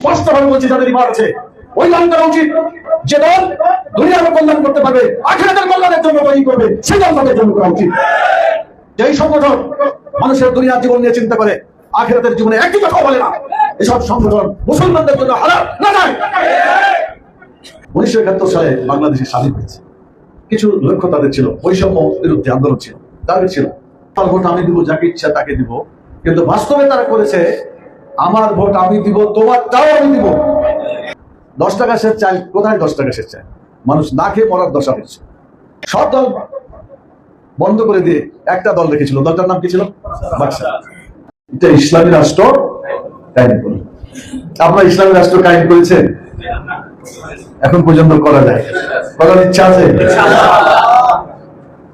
স্পষ্টভাবে বলছি ওই দান করা উচিত। যে দল দুনিয়ার কল্যাণ করতে পারবে কল্যাণের জন্য তৈরি করবে, সেই দল তাদের জন্য করা উচিত। যেই সংগঠন মানুষের দুনিয়ার জীবন নিয়ে চিন্তা করে জীবনে একই কথা বলে না, এসব সংগঠন মুসলমানদের জন্য না উনিশশো একাত্তর সালে বাংলাদেশে স্বাধীন হয়েছে। কিছু লক্ষ্য তাদের ছিল, বৈষম্য বিরুদ্ধে আন্দোলন ছিল, তাদের ছিল আমার ভোট আমি দিব, যাকে ইচ্ছা তাকে দিব। কিন্তু বাস্তবে তারা করেছে আমার ভোট আমি দিব তোমার তাও আমি দিব। দশ টাকা শেষ চাই, কোথায় দশ টাকা শেষ চাই? মানুষ না খেয়ে মরার দশা হচ্ছে সব দল বন্ধ করে দিয়ে একটা দল রেখেছিল। দলটার নাম কি ছিল? এটা ইসলামী রাষ্ট্র কায়েম করল আপনারা ইসলামী রাষ্ট্র কায়েম করেছেন? এখন পর্যন্ত করা যায়। করার ইচ্ছা আছে?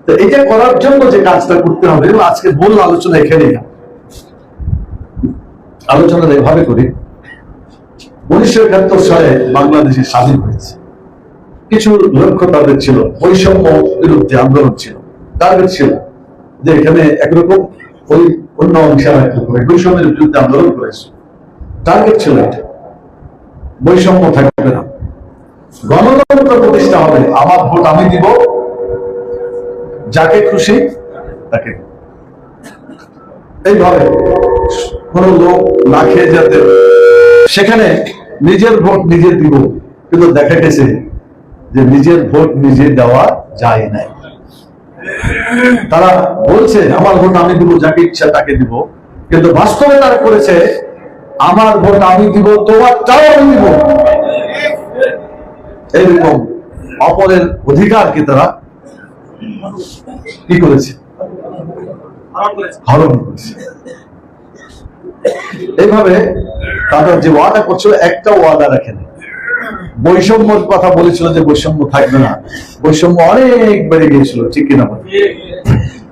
তো এটা করার জন্য যে কাজটা করতে হবে আজকে মূল আলোচনা এখানেই। না। আলোচনা এভাবে করি, উনিশশো একাত্তর সালে বাংলাদেশে স্বাধীন হয়েছে কিছু লক্ষ্য তাদের ছিল, বৈষম্য বিরুদ্ধে আন্দোলন ছিল টার্গেট ছিল যে এখানে একরকম ওই অন্য অংশে আর বৈষম্যের বিরুদ্ধে আন্দোলন করেছে টার্গেট ছিল বৈষম্য থাকবে না গণতন্ত্র প্রতিষ্ঠা হবে, আমার ভোট আমি দিব, যাকে খুশি তাকে দিব। এইভাবে কোন লোক না খেয়ে যাতে সেখানে নিজের ভোট নিজে দিব, কিন্তু দেখা গেছে যে নিজের ভোট নিজে দেওয়া যায় নাই। তারা বলছে, আমার ভোট আমি দিব, যাকে ইচ্ছা তাকে দিব। কিন্তু বাস্তবে তারা করেছে, আমার ভোট আমি দিব তোমার তাও আমি দিব। এইরকম অপরের অধিকারকে তারা কি করেছে? হরণ করেছে এইভাবে তারা যে ওয়াদা করছিল, একটা ওয়াদা রাখেনি বৈষম্যর কথা বলেছিল যে বৈষম্য থাকবে না। বৈষম্য অনেক বেড়ে গিয়েছিল, ঠিক কিনা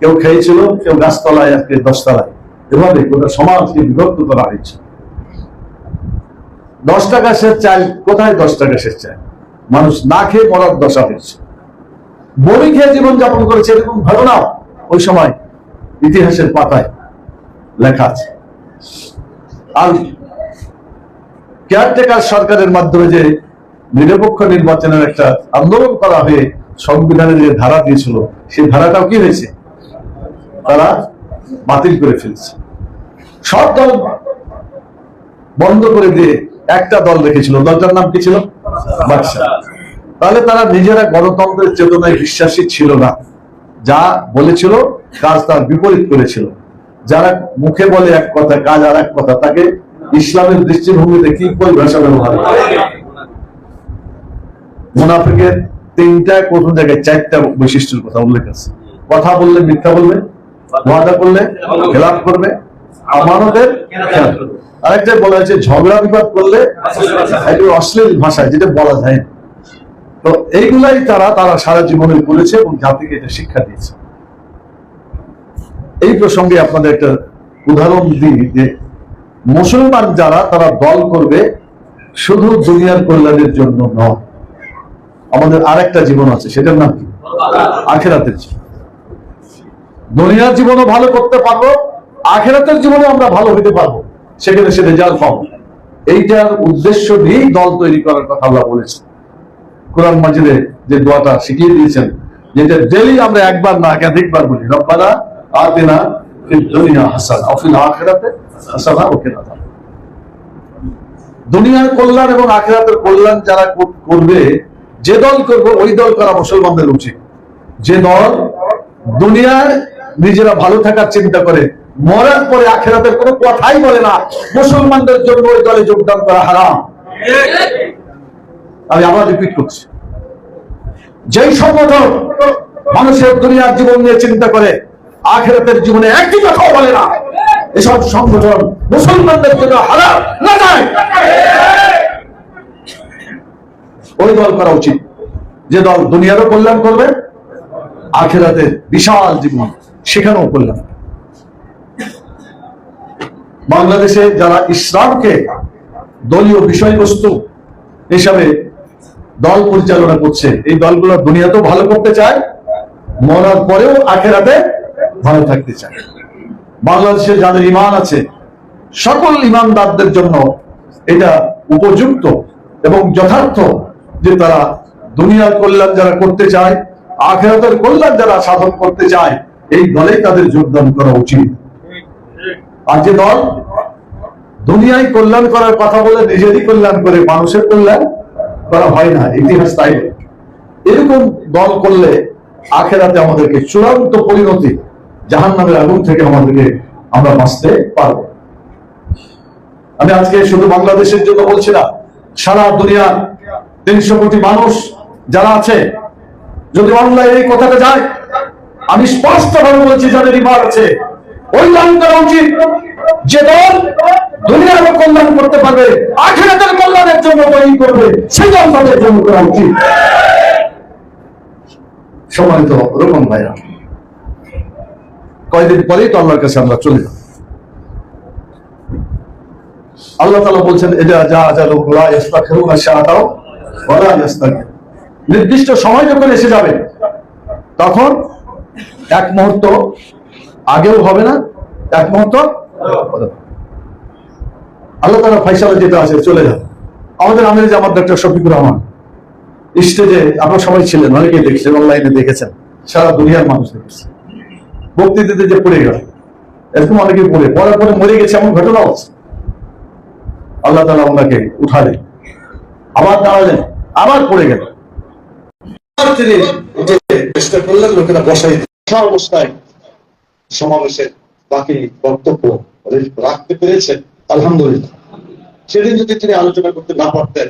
কেউ খেয়েছিল, কেউ গাছতলায় দশতলায়। এভাবে গোটা সমাজকে বিভক্ত করা হয়েছে। দশ টাকা শেষ চাল, কোথায় দশ টাকা শেষ চাল? মানুষ না খেয়ে মরার দশা হয়েছে। বড়ি খেয়ে জীবন যাপন করেছে, এরকম ঘটনাও ওই সময় ইতিহাসের পাতায় লেখা আছে। আর কেয়ারটেকার সরকারের মাধ্যমে যে নিরপেক্ষ নির্বাচনের একটা আন্দোলন করা হয়ে সংবিধানের যে ধারা দিয়েছিল, সেই ধারাটাও কি হয়েছে? তারা বাতিল করে ফেলছে। সব দল বন্ধ করে দিয়ে একটা দল রেখেছিল। দলটার নাম কি ছিল? বাদশা তাহলে তারা নিজেরা গণতন্ত্রের চেতনায় বিশ্বাসী ছিল না। যা বলেছিল, কাজ তার বিপরীত করেছিল। যারা মুখে বলে এক কথা, কাজ আর এক কথা, তাকে ইসলামের দৃষ্টিভঙ্গিতে কি পরিভাষা ব্যবহার করে? মুনাফিকের তিনটা কোন জায়গায় চারটা বৈশিষ্ট্যের কথা উল্লেখ আছে। কথা বললে মিথ্যা বলবে, ওয়াদা করলে খেলাপ করবে, আমানতের আরেকটা বলা হয়েছে, ঝগড়া বিবাদ করলে অশ্লীল ভাষায়, যেটা বলা যায় না। তো এইগুলাই তারা তারা সারা জীবনে করেছে এবং জাতিকে এটা শিক্ষা দিয়েছে। এই প্রসঙ্গে আপনাদের একটা উদাহরণ দিই যে মুসলমান যারা, তারা দল করবে শুধু দুনিয়ার কল্যাণের জন্য নয়। আমাদের আরেকটা জীবন আছে, সেটার নাম কি? আখেরাতের জীবন। দুনিয়ার জীবনও ভালো করতে পারব, আখেরাতের জীবনে আমরা ভালো হতে পারব, সেখানে সে রেজাল্ট পাবো। এইটার উদ্দেশ্য নিয়েই দল তৈরি করার কথা আল্লাহ বলেছেন। কোরআন মাজিদে যে দোয়াটা শিখিয়ে দিয়েছেন, যেটা ডেলি আমরা একবার না একাধিকবার বলি, রব্বানা আযাব। দুনিয়ার কল্যাণ এবং আখিরাতের কল্যাণ যারা করবে, যে দল করবে, ওই দল করা মুসলমানদের উচিত যে দল দুনিয়ার নিজেরা ভালো থাকার চিন্তা করে, মরার পরে আখেরাতের কোনো কথাই বলে না, মুসলমানদের জন্য ওই দলে যোগদান করা হারাম আমি আবার রিপিট করছি। যেই সংগঠন মানুষের দুনিয়ার জীবন নিয়ে চিন্তা করে, আখেরাতের জীবনে একটি কথাও বলে না। এসব সংগঠন মুসলমানদের জন্য হারাম না যায় ওই দল করা উচিত। যে দল দুনিয়ারও কল্যাণ করবে, আখেরাতের বিশাল জীবন সেখানেও কল্যাণ বাংলাদেশে যারা ইসলামকে দলীয় বিষয়বস্তু হিসাবে দল পরিচালনা করছে। এই দলগুলো দুনিয়াতেও ভালো করতে চায়, মরার পরেও আখেরাতে ভালো থাকতে চায়। বাংলাদেশে যাদের ইমান আছে, সকল ইমানদারদের জন্য এটা উপযুক্ত এবং যথার্থ যে তারা দুনিয়ার কল্যাণ যারা করতে চায়, আখেরাতের কল্যাণ যারা সাধন করতে চায়, এই দলেই তাদের যোগদান করা উচিত। আর যে দল দুনিয়ায় কল্যাণ করার কথা বলে, নিজেরই কল্যাণ করে মানুষের কল্যাণ করা হয় না, ইতিহাস তাই। এরকম দল করলে আখেরাতে আমাদেরকে চূড়ান্ত পরিণতি জাহান নামের আগুন থেকে আমাদেরকে আমরা বাঁচতে পারব। আমি আজকে শুধু বাংলাদেশের জন্য বলছি না, সারা দুনিয়ার তিনশো কোটি মানুষ যারা আছে, যদি বাংলায় এই কথাটা যায়, আমি স্পষ্ট ভাবে বলছি, যাদের ইমান আছে ওই দান করা উচিত যে দল দুনিয়ার কল্যাণ করতে পারবে, আখেরাতের কল্যাণের জন্য করবে, সেই দল তাদের জন্য করা উচিত। রকম ভাইরা পরেই তো আল্লাহর কাছে আমরা চলে আল্লাহ তালা বলছেন এটা যা যা ওয়ালা ইস্তাখির নির্দিষ্ট সময় যখন এসে যাবে, তখন এক মুহূর্ত আগেও হবে না এক মুহূর্ত আল্লাহ তালা ফাইসালা যেটা আছে চলে যাবে আমাদের আমির জামাত ডক্টর শফিকুর রহমান স্টেজে আপনার সবাই ছিলেন অনেকেই দেখছেন অনলাইনে দেখেছেন সারা দুনিয়ার মানুষ দেখেছে। বক্তৃতাতে যে পড়ে গেল এরকম অনেকেই পড়ে পড়ার পরে মরে গেছে এমন ঘটনা আছে। আল্লাহ তালা ওনাকে উঠালেন আবার দাঁড়ালেন আবার পড়ে গেল। তিনি উঠে চেষ্টা করলেন লোকেরা বসাই অবস্থায় সমাবেশের বাকি বক্তব্য রাখতে পেরেছেন, আলহামদুলিল্লাহ। সেদিন যদি তিনি আলোচনা করতে না পারতেন,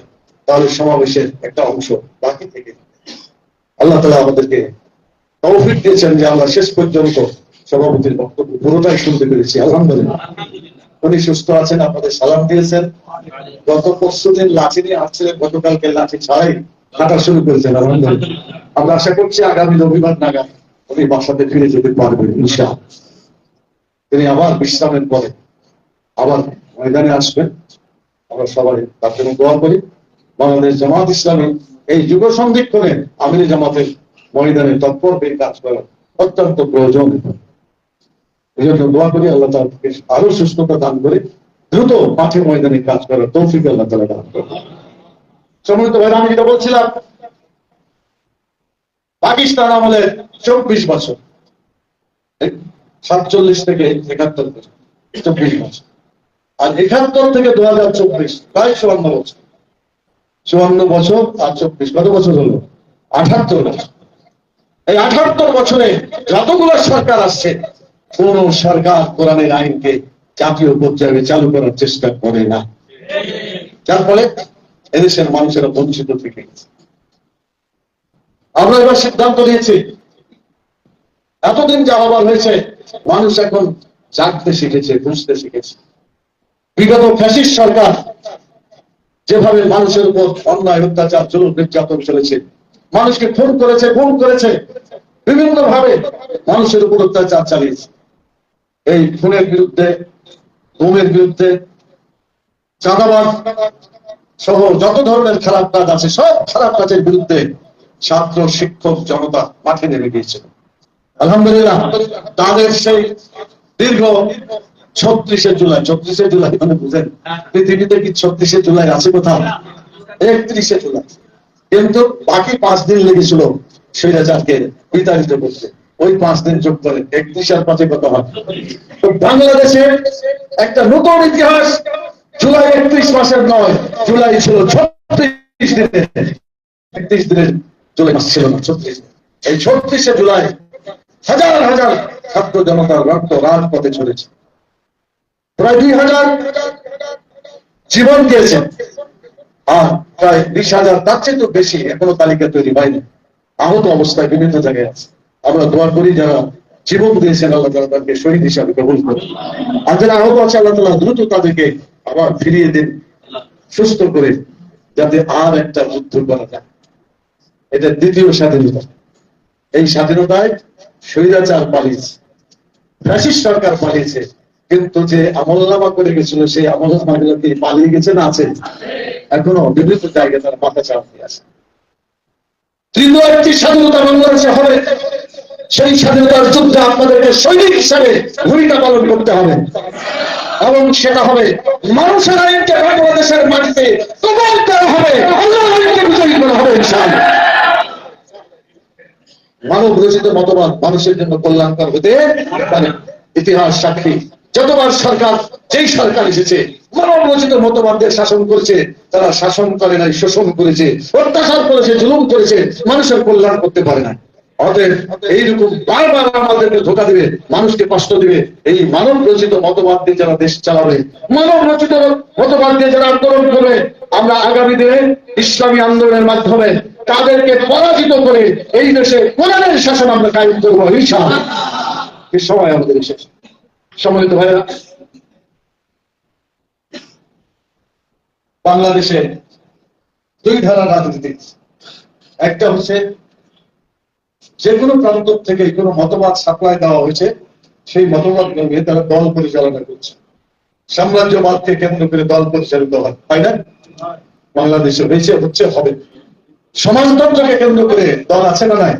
তাহলে সমাবেশের একটা অংশ বাকি থেকে আল্লাহ তালা আমাদেরকে তৌফিক দিয়েছেন যে আমরা শেষ পর্যন্ত সভাপতির বক্তব্য পুরোটাই শুনতে পেরেছি, আলহামদুলিল্লাহ। উনি সুস্থ আছেন, আপনাদের সালাম দিয়েছেন। গত পরশু দিন লাঠি নিয়ে আসছিলেন, গতকালকে লাঠি ছাড়াই হাঁটা শুরু করেছেন, আলহামদুলিল্লাহ। আমরা আশা করছি আগামী রবিবার নাগাদ উনি বাসাতে ফিরে যেতে পারবেন ইনশাআল্লাহ তিনি আবার বিশ্রামের পরে আবার ময়দানে আসবেন আমরা সবাই তার জন্য দোয়া করি। বাংলাদেশ জামাত ইসলামী এই যুগ সন্ধিক্ষণে আমিরি জামাতের ময়দানে তৎপর হয়ে কাজ করা অত্যন্ত প্রয়োজন। এই জন্য দোয়া করি, আল্লাহ তাকে আরও সুস্থতা দান করে দ্রুত মাঠে ময়দানে কাজ করার তৌফিক আল্লাহ তালা দান করে সম্মানিত ভাইরা, আমি যেটা বলছিলাম পাকিস্তান আমলের চব্বিশ বছর। সাতচল্লিশ থেকে একাত্তর বছর, চব্বিশ বছর। আর একাত্তর থেকে দু হাজার চব্বিশ, প্রায় চুয়ান্ন বছর। চুয়ান্ন বছর আর চব্বিশ, কত বছর হলো? আঠাত্তর বছর। এই আঠাত্তর বছরে যতগুলো সরকার আসছে, কোন সরকার কোরআনের আইনকে জাতীয় পর্যায়ে চালু করার চেষ্টা করে না। যার ফলে এদেশের মানুষেরা বঞ্চিত থেকে গেছে। আমরা এবার সিদ্ধান্ত নিয়েছি। এতদিন যা হবার হয়েছে, মানুষ এখন জানতে শিখেছে, বুঝতে শিখেছে। বিগত ফ্যাসিস্ট সরকার যেভাবে মানুষের উপর অন্যায়, অত্যাচার, জুলুম, নির্যাতন চলেছে, মানুষকে খুন করেছে খুন করেছে বিভিন্ন ভাবে মানুষের উপর অত্যাচার চালিয়েছে। এই খুনের বিরুদ্ধে, গুমের বিরুদ্ধে চাঁদাবাদ সহ যত ধরনের খারাপ কাজ আছে, সব খারাপ কাজের বিরুদ্ধে ছাত্র, শিক্ষক, জনতা মাঠে নেমে গিয়েছিল। আলহামদুলিল্লাহ, তাদের সেই দীর্ঘ ছত্রিশে জুলাই ছত্রিশে জুলাই মানে বুঝেন, পৃথিবীতে কি ছত্রিশে জুলাই আছে কোথাও? একত্রিশে জুলাই। কিন্তু বাকি পাঁচ দিন লেগেছিল স্বৈরাচারকে বিতাড়িত করতে। ওই পাঁচ দিন যোগ করে একত্রিশ আর পাঁচে কত হয়? বাংলাদেশে একটা নতুন ইতিহাস, জুলাই একত্রিশ মাসের নয়, জুলাই ছিল ছত্রিশ দিনের একত্রিশ দিনের জুলাই মাস ছিল না, ছত্রিশ এই ছত্রিশে জুলাই হাজার হাজার ছাত্র জনতার রক্ত রাজপথে চলেছে। প্রায় দুই হাজার জীবন দিয়েছেন আর প্রায় বিশ হাজার, তার চেয়ে তো বেশি এখনও তালিকা তৈরি হয়নি। আহত অবস্থায় বিভিন্ন জায়গায় আছে। আমরা দোয়া করি যারা জীবন দিয়েছেন, আল্লাহ তালা তাদেরকে শহীদ হিসাবে কবুল করে আর যারা আহত আছে, আল্লাহ তালা দ্রুত তাদেরকে আবার ফিরিয়ে দিন, সুস্থ করে, যাতে আর একটা যুদ্ধ করা যায়। এটা দ্বিতীয় স্বাধীনতা। এই স্বাধীনতায় স্বৈরাচার পালিয়েছে। ফ্যাসিস্ট সরকার পালিয়েছে। কিন্তু যে আমলনামা করে গেছিল, সেই আমলনামা গুলো কি পালিয়ে গেছে না আছে? এখনও বিভিন্ন জায়গায় তার মাথা চাপ দিয়ে আছে স্বাধীনতা বাংলাদেশে হবে। সেই স্বাধীনতার সৈনিক হিসাবে ভূমিকা পালন করতে হবে। এবং সেটা হবে, মানুষের বাংলাদেশের ইনশাআল্লাহ। মানব রচিত মতবাদ মানুষের জন্য কল্যাণকর হতে পারে। ইতিহাস সাক্ষী। যতবার সরকার, যেই সরকার এসেছে মানব রচিত মতবাদ দিয়ে শাসন করেছে, তারা শাসন করে নাই, শোষণ করেছে, অত্যাচার করেছে, জুলুম করেছে, মানুষের কল্যাণ করতে পারে না অতএব এইরকম বারবার আমাদেরকে ধোকা দিবে, মানুষকে কষ্ট দিবে, এই মানব রচিত মতবাদ দিয়ে যারা দেশ চালাবে মানব রচিত মতবাদ দিয়ে যারা আন্দোলন করবে, আমরা আগামী দিনে ইসলামী আন্দোলনের মাধ্যমে তাদেরকে পরাজিত করে এই দেশে কোরআনের শাসন আমরা কায়েম করব, ইনশাআল্লাহ। এই সময় আমাদের এসেছে সম্মানিত ভাইরা বাংলাদেশে দুই ধারা রাজনীতি। একটা হচ্ছে যে কোনো প্রান্ত থেকে কোনো মতবাদ সাপ্লাই দেওয়া হয়েছে, সেই মতবাদ নিয়ে তারা দল পরিচালনা করছে। সাম্রাজ্যবাদকে কেন্দ্র করে দল পরিচালিত হয়, তাই না? বাংলাদেশে হয়েছে, হচ্ছে, হবে। সমাজতন্ত্রকে কেন্দ্র করে দল আছে না নাই?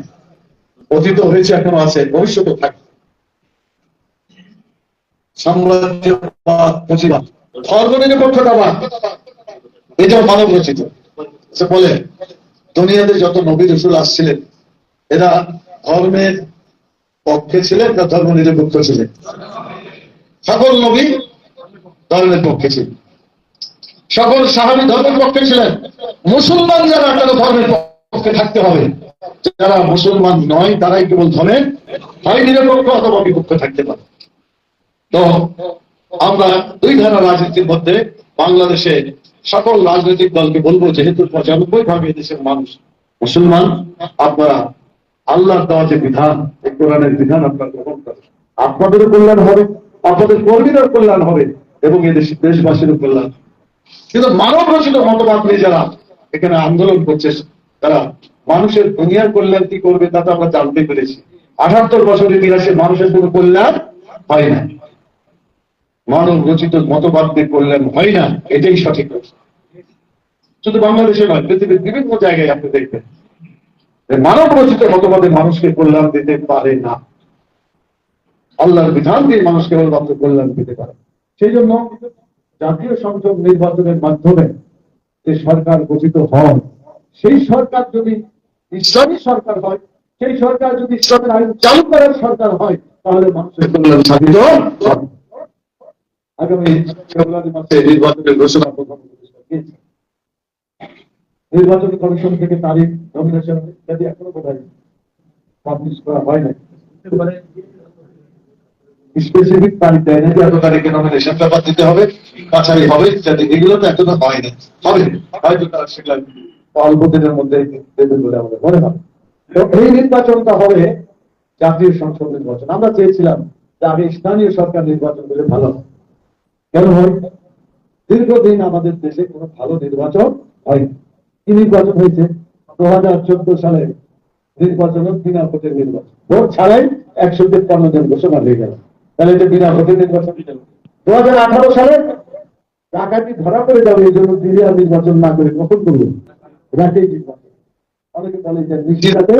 অতীত হয়েছে, এখনও আছে ভবিষ্যতে থাকবে। সাম্রাজ্যবাদ মানব রচিত। বলে যত আসছিলেন, এরা ধর্মের পক্ষে ছিলেন ধর্ম নিরপেক্ষ ছিলেন? সকল নবী ধর্মের পক্ষে ছিলেন। সকল সাহাবি ধর্মের পক্ষে ছিলেন। মুসলমান যারা তারা ধর্মের পক্ষে থাকতে হবে। যারা মুসলমান নয়, তারাই কেবল ধর্মের হয় নিরপেক্ষ অথবা বিপক্ষে থাকতে পারে। তো আমরা দুই ধারা রাজনীতির মধ্যে বাংলাদেশে সকল রাজনৈতিক দলকে বলব, যেহেতু পঁচানব্বই ভাগে দেশের মানুষ মুসলমান, আপনারা আল্লাহর দেওয়া যে বিধান কোরআনের বিধান আপনারা গ্রহণ করেন। আপনাদেরও কল্যাণ হবে, আপনাদের কর্মীদের কল্যাণ হবে, এবং এই দেশ দেশবাসীরও কল্যাণ হবে। কিন্তু মানব রচিত মতবাদ নিয়ে যারা এখানে আন্দোলন করছে, তারা মানুষের দুনিয়ার কল্যাণ কি করবে তা তো আমরা জানতে পেরেছি। আঠাত্তর বছরের ইতিহাসে মানুষের কোনো কল্যাণ হয় না। মানব রচিত মতবাদ দিয়ে কল্যাণ হয় না, এটাই সঠিক শুধু বাংলাদেশে নয়, পৃথিবীর বিভিন্ন জায়গায় আপনি দেখবেন মানব রচিত মতবাদে মানুষকে কল্যাণ দিতে পারে না। আল্লাহর বিধান দিয়ে মানুষ কেবলমাত্র কল্যাণ দিতে পারে। সেই জন্য জাতীয় সংসদ নির্বাচনের মাধ্যমে যে সরকার গঠিত হয় সেই সরকার যদি ইসলামী সরকার হয়, সেই সরকার যদি ইসলামের আইন চালু করার সরকার হয়, তাহলে মানুষের কল্যাণ সাধিত আগামী ফেব্রুয়ারি মাসে নির্বাচনের ঘোষণা প্রধান নির্বাচনী কমিশন থেকে তারিখ নমিনেশন ইত্যাদি এখনও বোধহয় পাবলিশ করা হয় না স্পেসিফিক তারিখ দেয় না যে এত তারিখে নমিনেশন পেপার দিতে হবে বাছাই হবে এগুলো তো এখনও হয় না। হবে, হয়তো তারা সেগুলো অল্প দিনের মধ্যে দেবে বলে আমাদের মনে হয়। এই নির্বাচনটা হবে জাতীয় সংসদ নির্বাচন। আমরা চেয়েছিলাম যে স্থানীয় সরকার নির্বাচন ভালো। কেন হয়? দীর্ঘদিন আমাদের দেশে কোনো ভালো নির্বাচন হয়নি কি নির্বাচন হয়েছে? দু হাজার চোদ্দ সালে নির্বাচন বিনা ভোটের নির্বাচন। ভোট ছাড়াই একশো তেপ্পান্ন জন ঘোষণা হয়ে গেল। তাহলে এটা বিনা ভোটের নির্বাচন দু হাজার আঠারো সালে ডাকাতি ধরা পড়ে যাবে, এই জন্য নির্বাচন না করে কখন অনেকে বলে যে নিশ্চিতাতে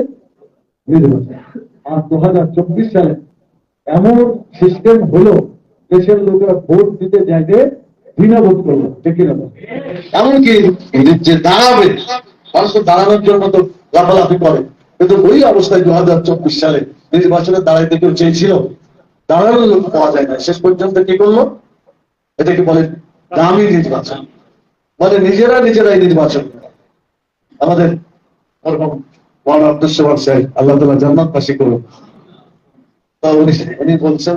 আর দু হাজার চব্বিশ সালে এমন সিস্টেম হলো, দেশের লোকেরা ভোট দিতে যাইতে বিনা ভোট করল, ঠিক না? এমনকি যে দাঁড়াবে মানুষ দাঁড়ানোর জন্য তো লাফালাফি করে। কিন্তু ওই অবস্থায় দু হাজার চব্বিশ সালে নির্বাচনে দাঁড়াইতে কেউ চেয়েছিল দাঁড়ানোর লোক পাওয়া যায় না। শেষ পর্যন্ত কি করল? এটাকে বলে, দামি নির্বাচন। মানে নিজেরা নিজেরাই নির্বাচন। আমাদের আল্লাহ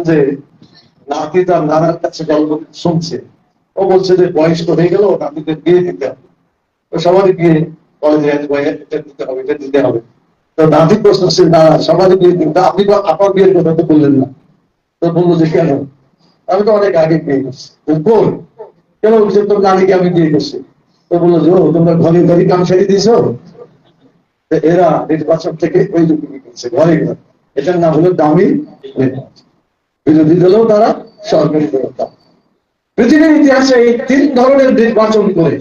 যে, নাতি তার কাছে শুনছে। ও বলছে যে, বয়স তো হয়ে গেল, নাতিদের বিয়ে দিতে হবে। তো সবারই বিয়ে কলেজে এটা দিতে হবে, এটা দিতে হবে। তো নাতি প্রশ্ন না, সবারই বিয়ে দিন তা আপনি আপনার বিয়ের কথা তো বললেন না। তো বলল যে কেন আমি তো অনেক আগে করছি তো কই কেন বলছে তোর নানিকে আমি বিয়ে করছি তো বলল যে তোমরা ঘরে ঘরে কাম সারি দিয়েছ? এরা নির্বাচন থেকে ওই লোক করছে ঘরে ঘরে। এটার নাম হলো দামি বিরোধী দলেও তারা সরকারি দলেও পৃথিবীর ইতিহাসে এই তিন ধরনের নির্বাচন করে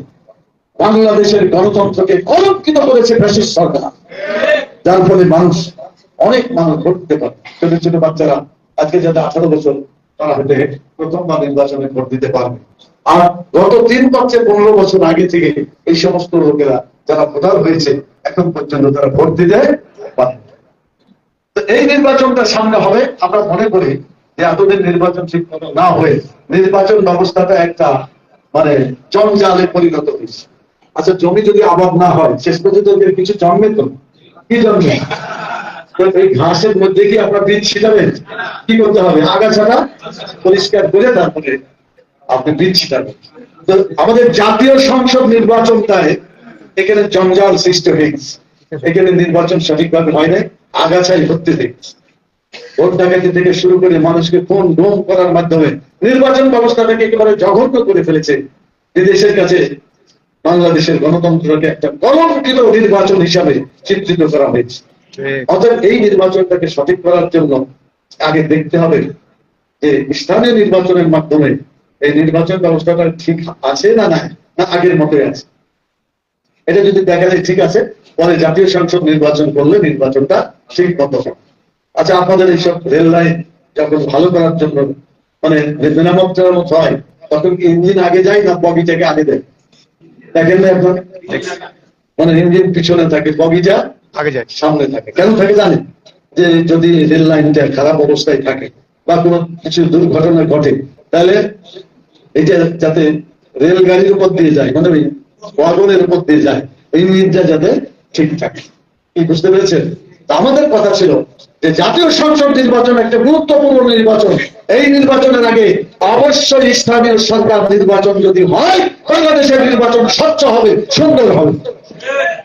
বাংলাদেশের গণতন্ত্রকে কলঙ্কিত করেছে ফ্যাসিস্ট সরকার। যার ফলে মানুষ অনেক মানুষ ভোট দিতে পারে। ছোট ছোট বাচ্চারা আজকে যাদের আঠারো বছর তারা হয়তো প্রথমবার নির্বাচনে ভোট দিতে পারবে। আর গত তিন বছর পনেরো বছর আগে থেকে এই সমস্ত লোকেরা যারা ভোটার হয়েছে, এখন পর্যন্ত তারা ভোট দিতে এই নির্বাচনটা সামনে হবে। আমরা মনে করি যে এতদিন নির্বাচন ঠিক না হয়ে নির্বাচন ব্যবস্থাটা একটা মানে জঞ্জালে পরিণত হয়েছে। আচ্ছা জমি যদি আবাদ না হয়, শেষ পর্যন্ত কিছু জন্মে তো? কি জন্মে? এই ঘাসের মধ্যে কি আপনার বীজ ছিটাবেন? কি করতে হবে? আগাছাটা পরিষ্কার করে তারপরে আপনি বীজ ছিটাবেন। তো আমাদের জাতীয় সংসদ নির্বাচনটায় এখানে জঞ্জাল সৃষ্টি হয়ে গেছে এখানে নির্বাচন সঠিকভাবে হয় নাই আগাছাই হয়ে গেছে ভোট ডাকাতি থেকে শুরু করে মানুষকে ফোন ডোম করার মাধ্যমে নির্বাচন ব্যবস্থাটাকে একেবারে জঘন্য করে ফেলেছে বিদেশের কাছে। বাংলাদেশের গণতন্ত্রকে একটা কলঙ্কিত নির্বাচন হিসাবে চিত্রিত করা হয়েছে। অতএব এই নির্বাচনটাকে সঠিক করার জন্য আগে দেখতে হবে যে স্থানীয় নির্বাচনের মাধ্যমে এই নির্বাচন ব্যবস্থাটা ঠিক আছে না নাই না আগের মতোই আছে। এটা যদি দেখা যায় ঠিক আছে পরে জাতীয় সংসদ নির্বাচন করলে নির্বাচনটা ঠিক মতো হবে। আচ্ছা আপনাদের এইসব রেল লাইন যখন ভালো করার জন্য মানে মেরামত টেরামত হয় তখন কি ইঞ্জিন আগে যায় না বগিটাকে আগে দেয় দেখেন না এখন মানে ইঞ্জিন পিছনে থাকে বগিটা আগে যায় সামনে থাকে। কেন থাকে জানেন? যে যদি রেল লাইনটা খারাপ অবস্থায় থাকে বা কোনো কিছু দুর্ঘটনা ঘটে, তাহলে এটা যাতে রেলগাড়ির উপর দিয়ে যায় মানে ওয়াগনের উপর দিয়ে যায়, এই নির্যা যাতে ঠিক থাকে। কি বুঝতে পেরেছেন? আমাদের কথা ছিল যে জাতীয় সংসদ নির্বাচন একটা গুরুত্বপূর্ণ নির্বাচন। এই নির্বাচনের আগে অবশ্যই স্থানীয় সরকার নির্বাচন যদি হয়, বাংলাদেশের নির্বাচন স্বচ্ছ হবে, সুন্দর হবে।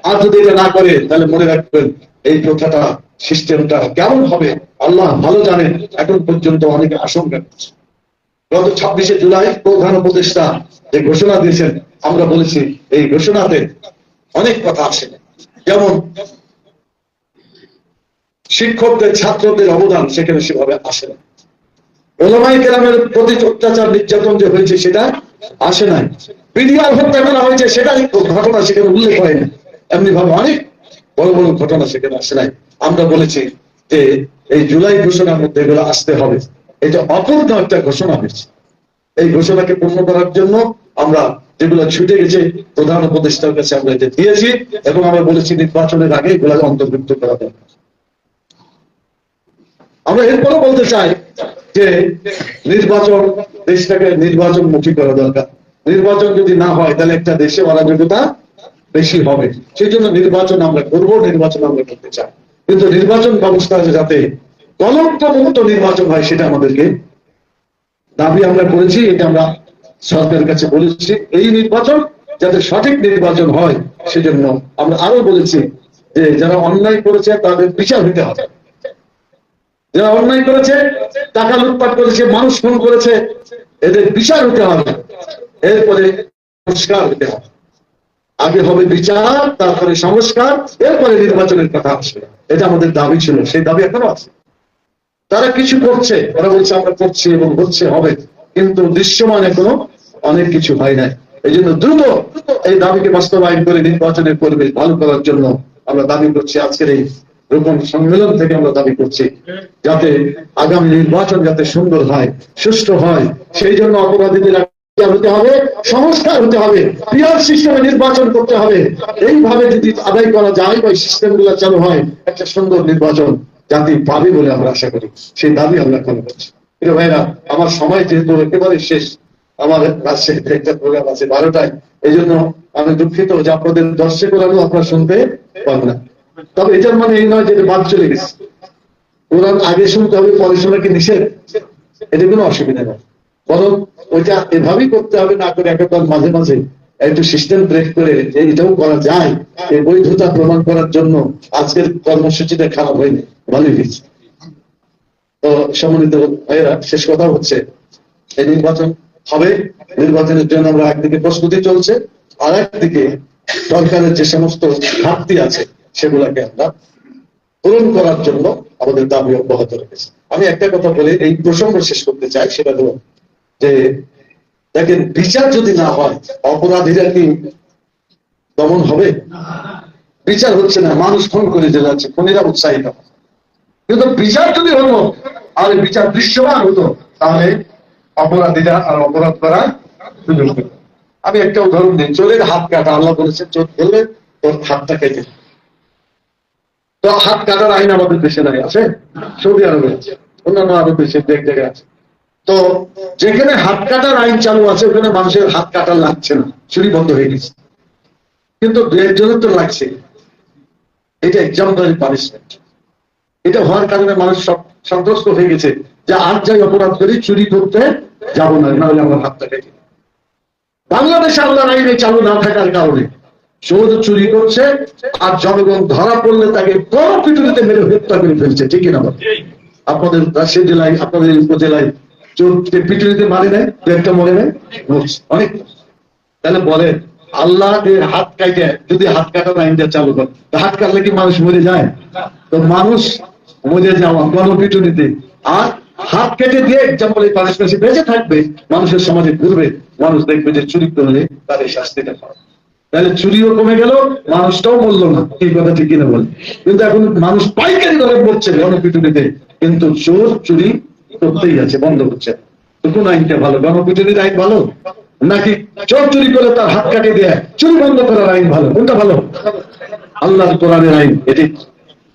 আর যদি এটা না করে, তাহলে মনে রাখবেন এই প্রথাটা, সিস্টেমটা কেমন হবে? আল্লাহ ভালো জানেন, এখন পর্যন্ত অনেকে আশঙ্কা করছে গত ছাব্বিশে জুলাই প্রধান উপদেষ্টা যে ঘোষণা দিয়েছেন, আমরা বলেছি, এই ঘোষণাতে অনেক কথা আছে। যেমন শিক্ষকদের, ছাত্রদের অবদান সেখানে সেভাবে আসে না। ওলামাই কেরামের প্রতি অত্যাচার, নির্যাতন যে হয়েছে, সেটা আসে নাই। বিডিআর হত্যা করা হয়েছে সেটাই ঘটনা সেখানে উল্লেখ হয় না। এমনি ভাবে অনেক বড় বড় ঘটনা সেখানে আসে নাই। আমরা বলেছি যে এই জুলাই ঘোষণার মধ্যে এগুলো আসতে হবে। এটা অপূর্ণ একটা ঘোষণা হয়েছে। এই ঘোষণাকে পূর্ণ করার জন্য আমরা যেগুলো ছুটে গেছে, প্রধান উপদেষ্টার কাছে আমরা এটা দিয়েছি এবং আমরা বলেছি নির্বাচনের আগে এগুলো অন্তর্ভুক্ত করা দরকার আমরা এরপরও বলতে চাই যে নির্বাচন দেশটাকে নির্বাচন মুখী করা দরকার। নির্বাচন যদি না হয়, তাহলে একটা দেশে অরাজকতা বেশি হবে। সেই জন্য নির্বাচন আমরা করব, নির্বাচন আমরা করতে চাই। কিন্তু নির্বাচন ব্যবস্থা যাতে কলঙ্ক মুক্ত নির্বাচন হয়, সেটা আমাদেরকে দাবি আমরা করেছি, এটা আমরা সরকারের কাছে বলেছি। এই নির্বাচন যাতে সঠিক নির্বাচন হয়, সেজন্য আমরা আরও বলেছি যে যারা অন্যায় করেছে, তাদের বিচার হতে হবে। যারা অন্যায় করেছে, টাকা লুটপাট করেছে, মানুষ খুন করেছে, এদের বিচার হতে হবে। এরপরে সংস্কার হতে হবে। আগে হবে বিচার, তারপরে সংস্কার, এরপরে নির্বাচনের কথা আসবে। এটা আমাদের দাবি ছিল, সেই দাবি এখনও আছে। তারা কিছু করছে, ওরা বলছে আমরা করছি এবং হচ্ছে, হবে। কিন্তু দৃশ্যমান এখনও অনেক কিছু হয় নাই। এই জন্য দ্রুত এই দাবিকে বাস্তবায়ন করে নির্বাচনের পরিবেশ ভালো করার জন্য আমরা দাবি করছি আজকের এই রোপণ সম্মেলন থেকে আমরা দাবি করছি, যাতে আগামী নির্বাচন যাতে সুন্দর হয়, সুষ্ঠু হয়। সেই জন্য অপরাধীদের হতে হবে, সংস্কার হতে হবে, পিয়ার সিস্টেমে নির্বাচন করতে হবে। এইভাবে যদি আদায় করা যায় বা সিস্টেমগুলো চালু হয়, একটা সুন্দর নির্বাচন জাতি পাবে বলে আমরা আশা করি। সেই দাবি আমরা এখন করছি। প্রিয় ভাইরা, আমার সময় যেহেতু একেবারে শেষ, আমার রাজশাহীতে একটা প্রোগ্রাম আছে বারোটায়, এই জন্য আমি দুঃখিত যে আপনাদের দর্শক আপনারা শুনতে পাবেন না। তবে এটার মানে এই নয় যে এটা বাদ চলে গেছে। কোরআন আগে শুনতে হবে, পরে শোনা কি নিষেধ? এটা কোনো অসুবিধা নেই। বরং ওইটা এভাবেই করতে হবে, না করে একেবারে মাঝে মাঝে একটু সিস্টেম ব্রেক করে এটাও করা যায় এই বৈধতা প্রমাণ করার জন্য আজকের কর্মসূচিটা খারাপ হয়নি। ভালোই হয়েছে। তো সম্মানিত ভাইয়েরা, শেষ কথা হচ্ছে, এই নির্বাচন হবে। নির্বাচনের জন্য আমরা একদিকে প্রস্তুতি চলছে আর একদিকে সরকারের যে সমস্ত ঘাটতি আছে সেগুলাকে আমরা পূরণ করার জন্য আমাদের দাবি অব্যাহত রেখেছে। আমি একটা কথা বলে, এই প্রসঙ্গ শেষ করতে চাই, সেটা হলো যে, দেখেন, বিচার যদি না হয়, অপরাধীরা কি দমন হবে? বিচার হচ্ছে না, মানুষ ফোন করে যে যাচ্ছে, খুনিরা উৎসাহিত। কিন্তু বিচার যদি হতো, আর বিচার দৃশ্যমান হতো, তাহলে অপরাধীরা আর অপরাধ করার সুযোগ আমি একটা উদাহরণ দিই, চোরের হাত কাটা, আল্লাহ বলেছে চোর ধরলে তোর হাতটা কেটে। তো হাত কাটার আইন আমাদের দেশে নাই, আছে? সৌদি আরবে আছে, অন্যান্য আরব দেশে দেখ জায়গায় আছে। তো যেখানে হাত কাটার আইন চালু আছে, ওখানে মানুষের হাত কাটার লাগছে না চুরি বন্ধ হয়ে গেছে। কিন্তু তো লাগছে। এটা এক্সাম্পলারি পানিশমেন্ট এটা হওয়ার কারণে মানুষ সব সন্ত্রস্ত হয়ে গেছে যে আর যাই অপরাধ করি, চুরি করতে যাব না নাহলে আমার হাতটা কেটে বাংলাদেশে আল্লাহর আইনে চালু না থাকার কারণে চোর চুরি করছে আর জনগণ ধরা পড়লে তাকে বড় পিটুনিতে মেরে হত্যা করে ফেলছে ঠিক না আপনাদের রাজশাহী জেলায় আপনাদের উপজেলায় চোরকে পিটুনিতে মারে নেয় একটা মরে নেয় অনেক। তাহলে বলে আল্লাহ যে হাত কাটে যদি হাত কাটার আইনটা চালু করে হাত কাটলে কি মানুষ মরে যায়? তো মানুষ মরে যাওয়া গণপিটুনিতে আর হাত কেটে দিয়ে এক্সাম্পল এই পানিশমেন্ট বেঁচে থাকবে মানুষের সমাজে ঘুরবে মানুষ দেখবে যে চুরি করলে তার এই শাস্তিটা পাবে তাহলে চুরিও কমে গেল, মানুষটাও বলল না। এই কথা ঠিক কিনা বলে? কিন্তু এখন মানুষ পাইকারি দরে বলছে গণপিটুনিতে কিন্তু চোর, চুরি করতেই আছে, বন্ধ হচ্ছে তো কোন আইনটা ভালো? গণপিটুনির আইন ভালো? নাকি চোর চুরি করে তার হাত কাটিয়ে দেয়? চুরি বন্ধ করার আইন ভালো। কোনটা ভালো? আল্লাহর কোরআনের আইন, এটি।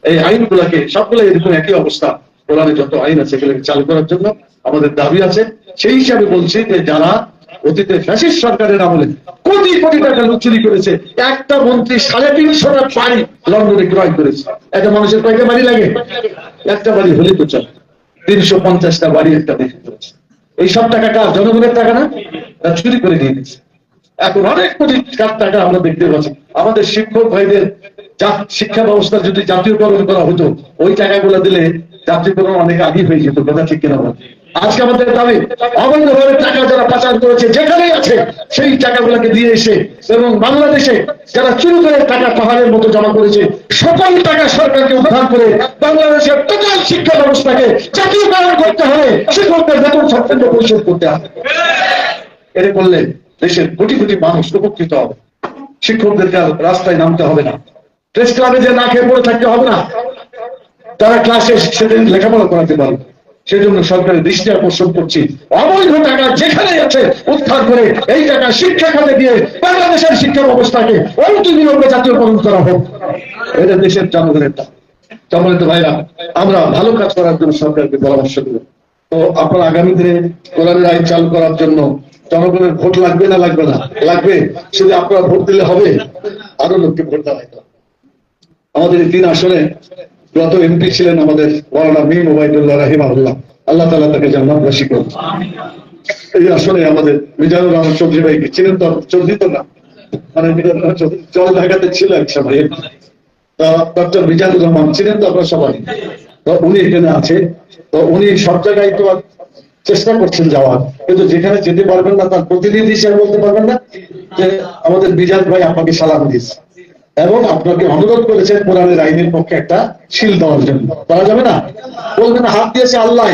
এই আইনগুলোকে সবগুলো এরকম একই অবস্থা। কোরআনে যত আইন আছে, এগুলোকে চালু করার জন্য আমাদের দাবি আছে। সেই হিসাবে বলছি যে যারা অতীতে ফ্যাসিস্ট সরকারের আমলে কোটি কোটি টাকা লুট চুরি করেছে। একটা মন্ত্রী সাড়ে তিনশোটা বাড়ি লন্ডনে ক্রয় করেছে। একটা মানুষের কয়েকটা বাড়ি লাগে? একটা বাড়ি হলে তো চলে। তিনশো পঞ্চাশটা বাড়ি একটা দেখে করেছে এই সব টাকা কার? জনগণের টাকা না? চুরি করে নিয়ে নিচ্ছে এখন অনেক কোটি টাকা আমরা দেখতে পাচ্ছি। আমাদের শিক্ষক ভাইদের শিক্ষা ব্যবস্থা যদি জাতীয়করণ করা হতো, ওই টাকাগুলো দিলে জাতীয়করণ অনেক আগে হয়ে যেত। কথা ঠিক কিনা বল? আজকে আমাদের দাবি, অবৈধভাবে টাকা যারা পাচার করেছে, যেখানেই আছে, সেই টাকাগুলোকে দিয়ে এসে এবং বাংলাদেশে যারা চুরি করে টাকা পাহাড়ের মতো জমা করেছে, সকল টাকা সরকারকে উদ্ধার করে বাংলাদেশের টোটাল শিক্ষা ব্যবস্থাকে জাতীয়করণ করতে হবে শিক্ষকদের বেতন সম্পূর্ণ পরিশোধ করতে হবে। এটা করলে দেশের কোটি কোটি মানুষ উপকৃত হবে। শিক্ষকদেরকে রাস্তায় নামতে হবে না। প্রেস ক্লাবে যে না খেয়ে পড়ে থাকতে হবে না, তারা ক্লাসে সেদিন লেখাপড়া করাতে পারবে। সেজন্য সরকারের দৃষ্টি আকর্ষণ করছি। অবৈধ টাকা যেখানে আছে উদ্ধার করে এই টাকা শিক্ষা খাতে দিয়ে বাংলাদেশের শিক্ষা ব্যবস্থাকে অন্তর্বিলম্বে জাতীয়করণ করা হোক। এটা দেশের জনগণের সম্মানিত ভাইরা, আমরা ভালো কাজ করার জন্য সরকারকে পরামর্শ দেব। তো আপনারা আগামী দিনে কোরআনের আইন চালু করার জন্য জনগণের ভোট লাগবে না লাগবে না? লাগবে। শুধু আপনারা ভোট দিলে হবে। আরও লোককে ভোট দেওয়া আমাদের এই তিন আসনে গত এমপি ছিলেন আমাদের মৌলানা মীর ওবায়দুল্লাহ রাহিমাহুল্লাহ আল্লাহ। তালা তাকে জান্নাতবাসী করুন। এই আসনে আমাদের মিজানুর রহমান চৌধুরী ভাইকে ছিলেন তো? চৌধুরী তো না? মানে জল ঢাকাতে ছিল এক সময়। ডক্টর মিজানুর রহমান ছিলেন তো আপনারা সবাই। তো উনি এখানে আছে। তো উনি সব জায়গায় তো চেষ্টা করছেন যাওয়ার। কিন্তু যেখানে যেতে পারবেন না, তার প্রতিনিধি হিসেবে বলতে পারবেন না যে আমাদের বিজাত ভাই আপনাকে সালাম দিয়েছে। এবং আপনাকে অনুরোধ করেছেন কোরআনের আইনের পক্ষে একটা শিল দেওয়ার জন্য। করা যাবে না? বলবেন, হাত দিয়েছে আল্লাহ।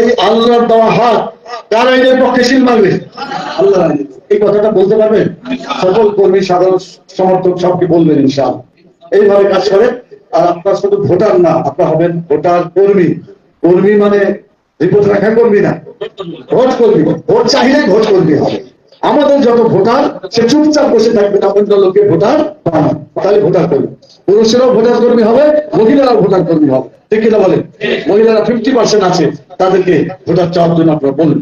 এই আল্লাহর দেওয়া হাত কার আইনের পক্ষে শিল মারবে? আল্লাহ এই কথাটা বলতে পারবেন? সকল কর্মী, সাধারণ সমর্থক সবকে বলবেন ইনশাল এইভাবে কাজ করেন। আর আপনার শুধু ভোটার না, আপনার হবেন ভোটার কর্মী। কর্মী মানে রিপোর্ট রাখা কর্মী না। ভোট কর্মী। ভোট চাহিদাই ভোট কর্মী হবে। আমাদের যত ভোটার, সে চুপচাপ বসে থাকবে না অন্য লোককে ভোটার বানান তাহলে ভোটার কর্মী। পুরুষেরাও ভোটার কর্মী হবে, মহিলারাও ভোটার কর্মী হবে। ঠিক কিনা বলেন? মহিলারা ফিফটি পার্সেন্ট আছে, তাদেরকে ভোটার চাওয়ার জন্য আপনারা বলুন।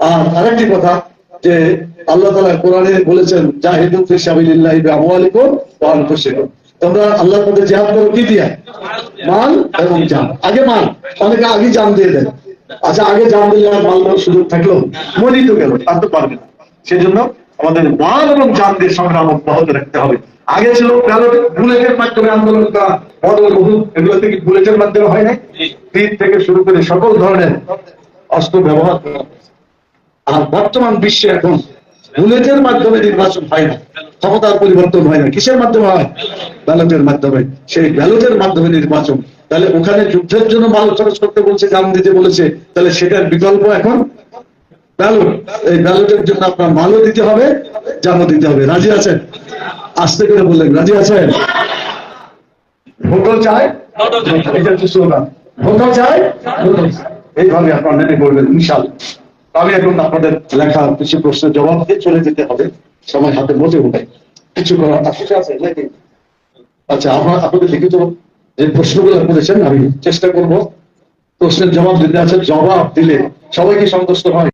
আর আরেকটি কথা, যে আল্লাহ তালা কোরআনে বলেছেন জাহিদুল ফিসাবিল্লাহ আমওয়ালিকুম তোমরা আল্লাহর মধ্যে জিহাদ করো, কি দিয়া? মাল এবং জান। আগে মাল, অনেকে আগে জান দিয়ে দেন। আচ্ছা আগে জান দিলে মাল সুযোগ থাকল? মরি তো গেল, আর তো পারবে না। সেজন্য আমাদের মাল এবং জান দিয়ে সংগ্রাম অব্যাহত রাখতে হবে। আগে ছিল ব্যালট বুলেটের মাধ্যমে আন্দোলন করা বদল বহু এগুলো থেকে বুলেটের মাধ্যমে হয় না তীর থেকে শুরু করে সকল ধরনের অস্ত্র ব্যবহার করা আর বর্তমান বিশ্বে এখন বুলেটের মাধ্যমে নির্বাচন হয় না। ক্ষমতার পরিবর্তন হয় না। কিসের মাধ্যমে হয়? ব্যালটের মাধ্যমে। সেই ব্যালটের মাধ্যমে নির্বাচন। তাহলে ওখানে যুদ্ধের জন্য মাল খরচ করতে বলছে জান দিতে বলেছে তাহলে সেটার বিকল্প এখন ব্যালট। এই ব্যালটের জন্য আপনার মালও দিতে হবে জানও দিতে হবে। রাজি আছেন? আস্তে করে বললেন রাজি আছেন? ভোটও চায় এটা হচ্ছে স্লোগান। চায় এইভাবে আপনার মেনে করবেন ইনশাল্লাহ আমি এখন আপনাদের লেখা কিছু প্রশ্নের জবাব দিয়ে চলে যেতে হবে। সময় হাতে মোটে উঠে। কিছু করার আছে নাকি? আচ্ছা আপনার আপনাদের লিখিত যে প্রশ্নগুলো করেছেন আমি চেষ্টা করব। প্রশ্নের জবাব দিতে আছে জবাব দিলে সবাই কি সন্তুষ্ট হয়।